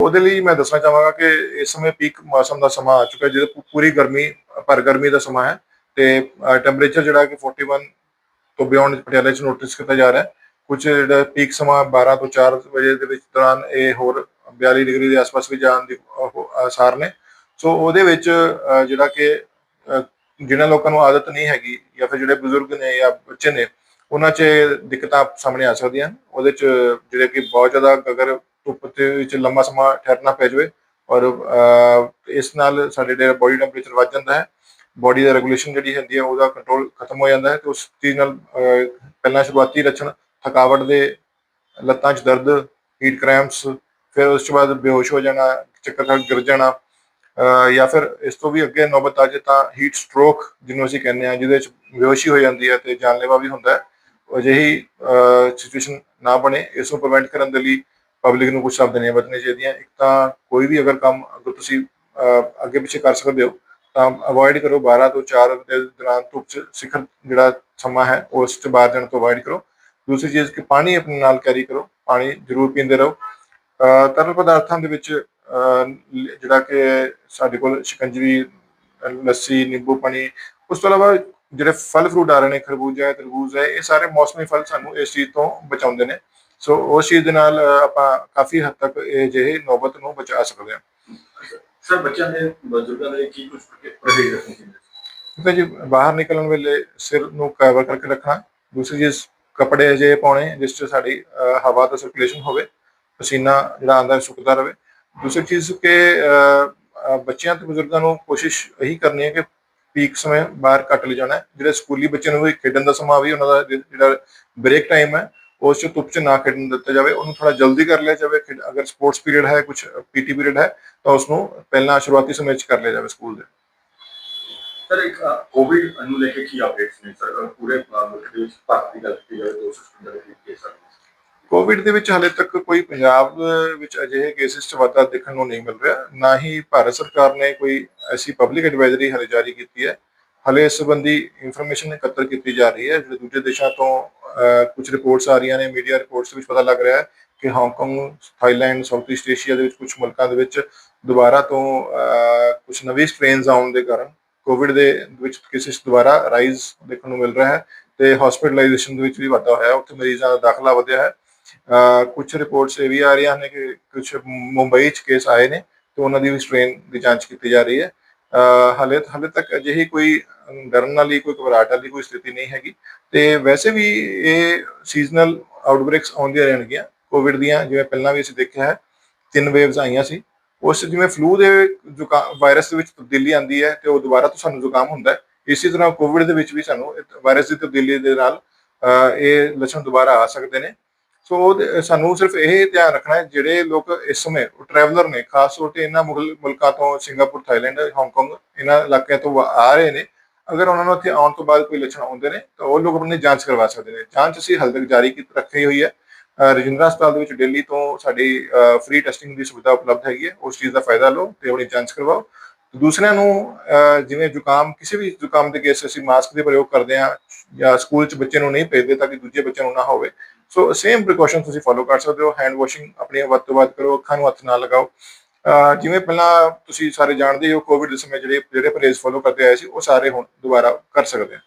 ਉਹਦੇ ਲਈ ਮੈਂ ਦੱਸਣਾ ਚਾਹਾਂਗਾ ਕਿ ਇਸ ਸਮੇਂ ਪੀਕ ਮੌਸਮ ਦਾ ਸਮਾਂ ਆ ਚੁੱਕਾ ਹੈ, ਜਿਹਦੇ ਪੂਰੀ ਗਰਮੀ ਪਰ ਗਰਮੀ ਦਾ ਸਮਾਂ ਹੈ ਤੇ ਟੈਂਪਰੇਚਰ ਜਿਹੜਾ ਕਿ 41 ਤੋਂ ਬਿਯੋਂਡ ਪਟਿਆਲੇ ਚ ਨੋਟਿਸ ਕੀਤਾ ਜਾ ਰਿਹਾ ਹੈ। ਕੁਝ ਜਿਹੜਾ ਪੀਕ ਸਮਾਂ 12 ਤੋਂ 4 ਵਜੇ ਦੇ ਵਿੱਚ ਦੌਰਾਨ ਇਹ ਹੋਰ 42 ਡਿਗਰੀ ਦੇ ਆਸ-ਪਾਸ ਵੀ ਜਾਣ ਦੀ ਆਸਾਰ ਨੇ। ਸੋ ਉਹਦੇ ਵਿੱਚ ਜਿਹੜਾ ਕਿ ਜਿਹਨਾਂ ਲੋਕਾਂ ਨੂੰ ਆਦਤ ਨਹੀਂ ਹੈਗੀ ਜਾਂ ਫਿਰ ਜਿਹੜੇ ਬਜ਼ੁਰਗ ਨੇ ਜਾਂ ਬੱਚੇ ਨੇ, ਉਹਨਾਂ 'ਚ ਦਿੱਕਤਾਂ ਸਾਹਮਣੇ ਆ ਸਕਦੀਆਂ ਉਹਦੇ 'ਚ ਜਿਹੜੇ ਕਿ ਬਹੁਤ ਜ਼ਿਆਦਾ ਅਗਰ ਧੁੱਪ ਦੇ ਵਿੱਚ ਲੰਮਾ ਸਮਾਂ ਠਹਿਰਨਾ ਪੈ ਜਾਵੇ ਔਰ ਇਸ ਨਾਲ ਸਾਡੇ ਜਿਹੜਾ ਬੋਡੀ ਟੈਂਪਰੇਚਰ ਵੱਧ ਜਾਂਦਾ ਹੈ ਬੋਡੀ ਦਾ ਰੈਗੂਲੇਸ਼ਨ ਜਿਹੜੀ ਹੁੰਦੀ ਹੈ ਉਹਦਾ ਕੰਟਰੋਲ ਖਤਮ ਹੋ ਜਾਂਦਾ ਹੈ ਤੇ ਉਸ ਚੀਜ਼ ਨਾਲ ਪਹਿਲਾਂ ਸ਼ੁਰੂਆਤੀ ਲੱਛਣ ਥਕਾਵਟ ਦੇ ਲੱਤਾਂ 'ਚ ਦਰਦ ਹੀਟ ਕ੍ਰੈਂਪਸ ਫਿਰ ਉਸ ਤੋਂ ਬਾਅਦ ਬੇਹੋਸ਼ ਹੋ ਜਾਣਾ, ਚੱਕਰ ਖਾ ਗਿਰ ਜਾਣਾ ਜਾਂ ਫਿਰ ਇਸ ਤੋਂ ਵੀ ਅੱਗੇ ਨੌਬਤ ਆ ਜੇ ਤਾਂ ਹੀਟ ਸਟ੍ਰੋਕ ਜਿਹਨੂੰ ਅਸੀਂ ਕਹਿੰਦੇ ਆ ਜਿਹਦੇ 'ਚ ਬੇਹੋਸ਼ੀ ਹੋ ਜਾਂਦੀ ਹੈ ਤੇ ਜਾਨਲੇਵਾ ਵੀ ਹੁੰਦਾ ਹੈ, ਅਜਿਹੀ ਸਿਚੁਏਸ਼ਨ ਨਾ ਬਣੇ, ਇਸ ਨੂੰ ਪ੍ਰੀਵੈਂਟ ਕਰਨ ਦੇ ਲਈ ਪਬਲਿਕ ਨੂੰ ਕੁਝ ਸਾਵਧਾਨੀਆਂ ਵਰਤਣੀਆਂ ਚਾਹੀਦੀਆਂ। ਇੱਕ ਤਾਂ ਕੋਈ ਵੀ ਅਗਰ ਕੰਮ ਅਗਰ ਤੁਸੀਂ ਅੱਗੇ ਪਿੱਛੇ ਕਰ ਸਕਦੇ ਹੋ, ਤਾਂ ਅਵੋਇਡ ਕਰੋ। 12 ਤੋਂ 4 ਦੇ ਦੌਰਾਨ ਧੁੱਪ 'ਚ ਸਿਖਰ ਜਿਹੜਾ ਸਮਾਂ ਹੈ, ਉਸ 'ਚ ਬਾਹਰ ਜਾਣ ਤੋਂ ਅਵੋਇਡ ਕਰੋ। ਦੂਸਰੀ ਚੀਜ਼ ਕਿ ਪਾਣੀ ਆਪਣੇ ਨਾਲ ਕੈਰੀ ਕਰੋ। ਪਾਣੀ ਜ਼ਰੂਰ ਪੀਂਦੇ ਰਹੋ। ਤਰਲ ਪਦਾਰਥਾਂ ਦੇ ਵਿੱਚ ਜਿਹੜਾ ਕਿ ਸਾਡੇ ਕੋਲ ਸ਼ਿਕੰਜਵੀ, ਲੱਸੀ, ਨਿੰਬੂ ਪਾਣੀ, ਉਸ ਤੋਂ ਇਲਾਵਾ ਜਿਹੜੇ ਫਲ ਫਰੂਟ ਆ ਰਹੇ ਨੇ, ਖਰਬੂਜਾ ਹੈ ਤਰਬੂਜ ਹੈ, ਇਹ ਸਾਰੇ ਮੌਸਮੀ ਫਲ ਸਾਨੂੰ ਇਸ ਚੀਜ਼ ਤੋਂ ਬਚਾਉਂਦੇ ਨੇ। ਸੋ ਉਸ ਚੀਜ਼ ਦੇ ਨਾਲ ਆਪਾਂ ਕਾਫੀ ਹੱਦ ਤੱਕ ਇਹ ਜਿਹੇ ਨੌਬਤ ਨੂੰ ਬਚਾ ਸਕਦੇ ਹਾਂ ਸਰ ਬੱਚਿਆਂ ਦੇ ਬਜ਼ੁਰਗਾਂ ਦੇ ਕੀ ਕੁਝ ਪਰਹੇਜ਼ ਰੱਖਣੇ ਚਾਹੀਦੇ ਜੀ ਬਾਹਰ ਨਿਕਲਣ ਵੇਲੇ ਸਿਰ ਨੂੰ ਕਵਰ ਕਰਕੇ ਰੱਖਣਾ ਦੂਸਰੀ ਚੀਜ਼ ਕੱਪੜੇ ਅਜੇ ਪਾਉਣੇ ਜਿਸ 'ਚ ਸਾਡੀ ਹਵਾ ਦਾ ਸਰਕੂਲੇਸ਼ਨ ਹੋਵੇ ਪਸੀਨਾ ਜਿਹੜਾ ਆਂਦਾ ਸੁੱਕਦਾ ਰਹੇ ਦੂਸਰੀ ਚੀਜ਼ ਕਿ ਬੱਚਿਆਂ ਤੇ ਬਜ਼ੁਰਗਾਂ ਨੂੰ ਕੋਸ਼ਿਸ਼ ਇਹੀ ਕਰਨੀ ਹੈ ਕਿ ਪੀਕ ਸਮੇਂ ਬਾਹਰ ਘੱਟ ਲੈ ਜਾਣਾ। ਜਿਹੜੇ ਸਕੂਲੀ ਬੱਚਿਆਂ ਨੂੰ ਵੀ ਖੇਡਣ ਦਾ ਸਮਾਂ ਵੀ ਉਹਨਾਂ ਦਾ ਜਿਹੜਾ ਬ੍ਰੇਕ ਟਾਈਮ ਹੈ ਉਸ 'ਚ ਧੁੱਪ 'ਚ ਨਾ ਖੇਡਣ ਦਿੱਤਾ ਜਾਵੇ ਉਹਨੂੰ ਥੋੜਾ ਜਲਦੀ ਕਰ ਲਿਆ ਜਾਵੇ ਅਗਰ ਸਪੋਰਟਸ ਪੀਰੀਅਡ ਹੈ ਕੁਝ ਪੀਟੀ ਪੀਰੀਅਡ ਹੈ ਤਾਂ ਉਸ ਨੂੰ ਪਹਿਲਾਂ ਸ਼ੁਰੂਆਤੀ ਸਮੇਂ 'ਚ ਕਰ ਲਿਆ ਜਾਵੇ ਸਕੂਲ ਦੇ। ਸਰ ਇੱਕ ਕੋਵਿਡ ਨੂੰ ਲੈ ਕੇ ਕੀ ਅਪਡੇਟਸ ਨੇ ਸਰ ਪੂਰੇ ਮੁਲਕ ਦੇ ਵਿੱਚ ਭਾਰਤ ਦੀ ਗੱਲ ਕੀਤੀ ਜਾਵੇ 257 ਦੇ ਕੇਸ ਆ ਕੋਵਿਡ ਦੇ ਵਿੱਚ ਹਾਲੇ ਤੱਕ ਕੋਈ ਪੰਜਾਬ ਵਿੱਚ ਅਜਿਹੇ ਕੇਸਿਸ 'ਚ ਵਾਧਾ ਦੇਖਣ ਨੂੰ ਨਹੀਂ ਮਿਲ ਰਿਹਾ। ਨਾ ਹੀ ਭਾਰਤ ਸਰਕਾਰ ਨੇ ਕੋਈ ਐਸੀ ਪਬਲਿਕ ਐਡਵਾਈਜ਼ਰੀ ਹਾਲੇ ਜਾਰੀ ਕੀਤੀ ਹੈ ਹਾਲੇ ਇਸ ਸੰਬੰਧੀ ਇਨਫੋਰਮੇਸ਼ਨ ਇਕੱਤਰ ਕੀਤੀ ਜਾ ਰਹੀ ਹੈ, ਜਿਹੜੇ ਦੂਜੇ ਦੇਸ਼ਾਂ ਤੋਂ ਕੁਝ ਰਿਪੋਰਟਸ ਆ ਰਹੀਆਂ ਨੇ ਮੀਡੀਆ ਰਿਪੋਰਟਸ ਵਿੱਚ ਪਤਾ ਲੱਗ ਰਿਹਾ ਹੈ ਕਿ Hong Kong Thailand south east Asia ਦੇ ਵਿੱਚ ਕੁਝ ਮੁਲਕਾਂ ਦੇ ਵਿੱਚ ਦੁਬਾਰਾ ਤੋਂ ਕੁਝ ਨਵੀਂ ਸਟ੍ਰੇਨਸ ਆਉਣ ਦੇ ਕਾਰਨ ਕੋਵਿਡ ਦੇ ਵਿੱਚ ਕੇਸਿਸ ਦੁਬਾਰਾ ਰਾਈਜ਼ ਦੇਖਣ ਨੂੰ ਮਿਲ ਰਿਹਾ ਹੈ ਤੇ ਹਸਪੀਟਲਾਈਜੇਸ਼ਨ ਦੇ ਵਿੱਚ ਵੀ ਵਾਧਾ ਹੋਇਆ ਉੱਥੇ ਮਰੀਜ਼ਾਂ ਦਾ ਦਾਖਲਾ ਵਧਿਆ ਹੈ। ਕੁਝ ਰਿਪੋਰਟਸ ਇਹ ਵੀ ਆ ਰਹੀਆਂ ਨੇ ਕਿ ਕੁਝ ਮੁੰਬਈ 'ਚ ਕੇਸ ਆਏ ਨੇ ਤੇ ਉਹਨਾਂ ਦੀ ਵੀ ਸਟ੍ਰੇਨ ਦੀ ਜਾਂਚ ਕੀਤੀ ਜਾ ਰਹੀ ਹੈ। ਹਾਲੇ ਹਾਲੇ ਤੱਕ ਅਜਿਹੀ ਕੋਈ ਡਰਨ ਵਾਲੀ, ਕੋਈ ਘਬਰਾਹਟ ਵਾਲੀ ਕੋਈ ਸਥਿਤੀ ਨਹੀਂ ਹੈਗੀ। ਤੇ ਵੈਸੇ ਵੀ ਇਹ ਸੀਜ਼ਨਲ ਆਊਟਬ੍ਰੇਕਸ ਆਉਂਦੀਆਂ ਰਹਿਣਗੀਆਂ ਕੋਵਿਡ ਦੀਆਂ, ਜਿਵੇਂ ਪਹਿਲਾਂ ਵੀ ਅਸੀਂ ਦੇਖਿਆ ਹੈ, ਤਿੰਨ ਵੇਵਸ ਆਈਆਂ ਸੀ। ਉਸ ਜਿਵੇਂ ਫਲੂ ਦੇ ਜ਼ੁਕਾਮ ਵਾਇਰਸ ਦੇ ਵਿੱਚ ਤਬਦੀਲੀ ਆਉਂਦੀ ਹੈ ਤੇ ਉਹ ਦੁਬਾਰਾ ਤੋਂ ਸਾਨੂੰ ਜ਼ੁਕਾਮ ਹੁੰਦਾ ਹੈ। ਇਸੇ ਤਰ੍ਹਾਂ ਕੋਵਿਡ ਦੇ ਵਿੱਚ ਵੀ ਸਾਨੂੰ ਵਾਇਰਸ ਦੀ ਤਬਦੀਲੀ ਦੇ ਨਾਲ ਇਹ ਲੱਛਣ ਦੁਬਾਰਾ ਆ ਸਕਦੇ ਨੇ। ਸੋ ਉਹਦੇ- ਸਾਨੂੰ ਸਿਰਫ ਇਹ ਧਿਆਨ ਰੱਖਣਾ ਹੈ, ਜਿਹੜੇ ਲੋਕ ਇਸ ਸਮੇਂ ਟਰੈਵਲਰ ਨੇ, ਖਾਸ ਤੌਰ ਤੇ ਇਹਨਾਂ ਮੁਗਲ, ਮੁਲਕਾਂ ਤੋਂ ਸਿੰਗਾਪੁਰ, ਥਾਈਲੈਂਡ, ਹਾਂਗਕਾਂਗ, ਇਹਨਾਂ ਇਲਾਕਿਆਂ ਤੋਂ ਵਾ- ਆ ਰਹੇ ਨੇ। ਅਗਰ ਉਹਨਾਂ ਨੂੰ ਇੱਥੇ ਆਉਣ ਤੋਂ ਬਾਅਦ ਕੋਈ ਲੱਛਣ ਆਉਂਦੇ ਨੇ, ਤਾਂ ਉਹ ਲੋਕ ਆਪਣੀ ਜਾਂਚ ਕਰਵਾ ਸਕਦੇ ਨੇ। ਜਾਂਚ ਅਸੀਂ ਹਾਲੇ ਤੱਕ ਜਾਰੀ ਕੀਤੀ, ਰੱਖੀ ਹੋਈ ਹੈ। ਰਜਿੰਦਰਾ ਹਸਪਤਾਲ ਦੇ ਵਿੱਚ ਦਿੱਲੀ ਤੋਂ ਸਾਡੀ ਫ੍ਰੀ ਟੈਸਟਿੰਗ ਦੀ ਸੁਵਿਧਾ ਉਪਲਬਧ ਹੈਗੀ ਹੈ। ਉਸ ਚੀਜ਼ ਦਾ ਫਾਇਦਾ ਲਓ ਤੇ ਆਪਣੀ ਜਾਂਚ ਕਰਵਾਓ। ਦੂਸਰਿਆਂ ਨੂੰ ਜਿਵੇਂ ਜ਼ੁਕਾਮ, ਕਿਸੇ ਵੀ ਜ਼ੁਕਾਮ ਦੇ ਕੇਸ ਅਸੀਂ ਮਾਸਕ ਦੇ ਪ੍ਰਯੋਗ ਕਰਦੇ ਹਾਂ ਜਾਂ ਸਕੂਲ 'ਚ ਬੱਚੇ ਨੂੰ ਨਹੀਂ ਭੇਜਦੇ ਤਾਂ ਕਿ ਦੂਜੇ ਬੱਚਿਆਂ ਨੂੰ ਨਾ ਹੋਵੇ। ਸੋ ਸੇਮ ਪ੍ਰੀਕਾਸ਼ਨ ਤੁਸੀਂ ਫੋਲੋ ਕਰ ਸਕਦੇ ਹੋ। ਹੈਂਡ ਵਾਸ਼ਿੰਗ ਆਪਣੀ ਵੱਧ ਤੋਂ ਵੱਧ ਕਰੋ, ਅੱਖਾਂ ਨੂੰ ਹੱਥ ਨਾ ਲਗਾਓ। ਜਿਵੇਂ ਪਹਿਲਾਂ ਤੁਸੀਂ ਸਾਰੇ ਜਾਣਦੇ ਹੋ ਕੋਵਿਡ ਦੇ ਸਮੇਂ ਜਿਹੜੇ ਜਿਹੜੇ ਪਰਹੇਜ਼ ਫੋਲੋ ਕਰਦੇ ਆਏ ਸੀ, ਉਹ ਸਾਰੇ ਹੁਣ ਦੁਬਾਰਾ ਕਰ ਸਕਦੇ ਆ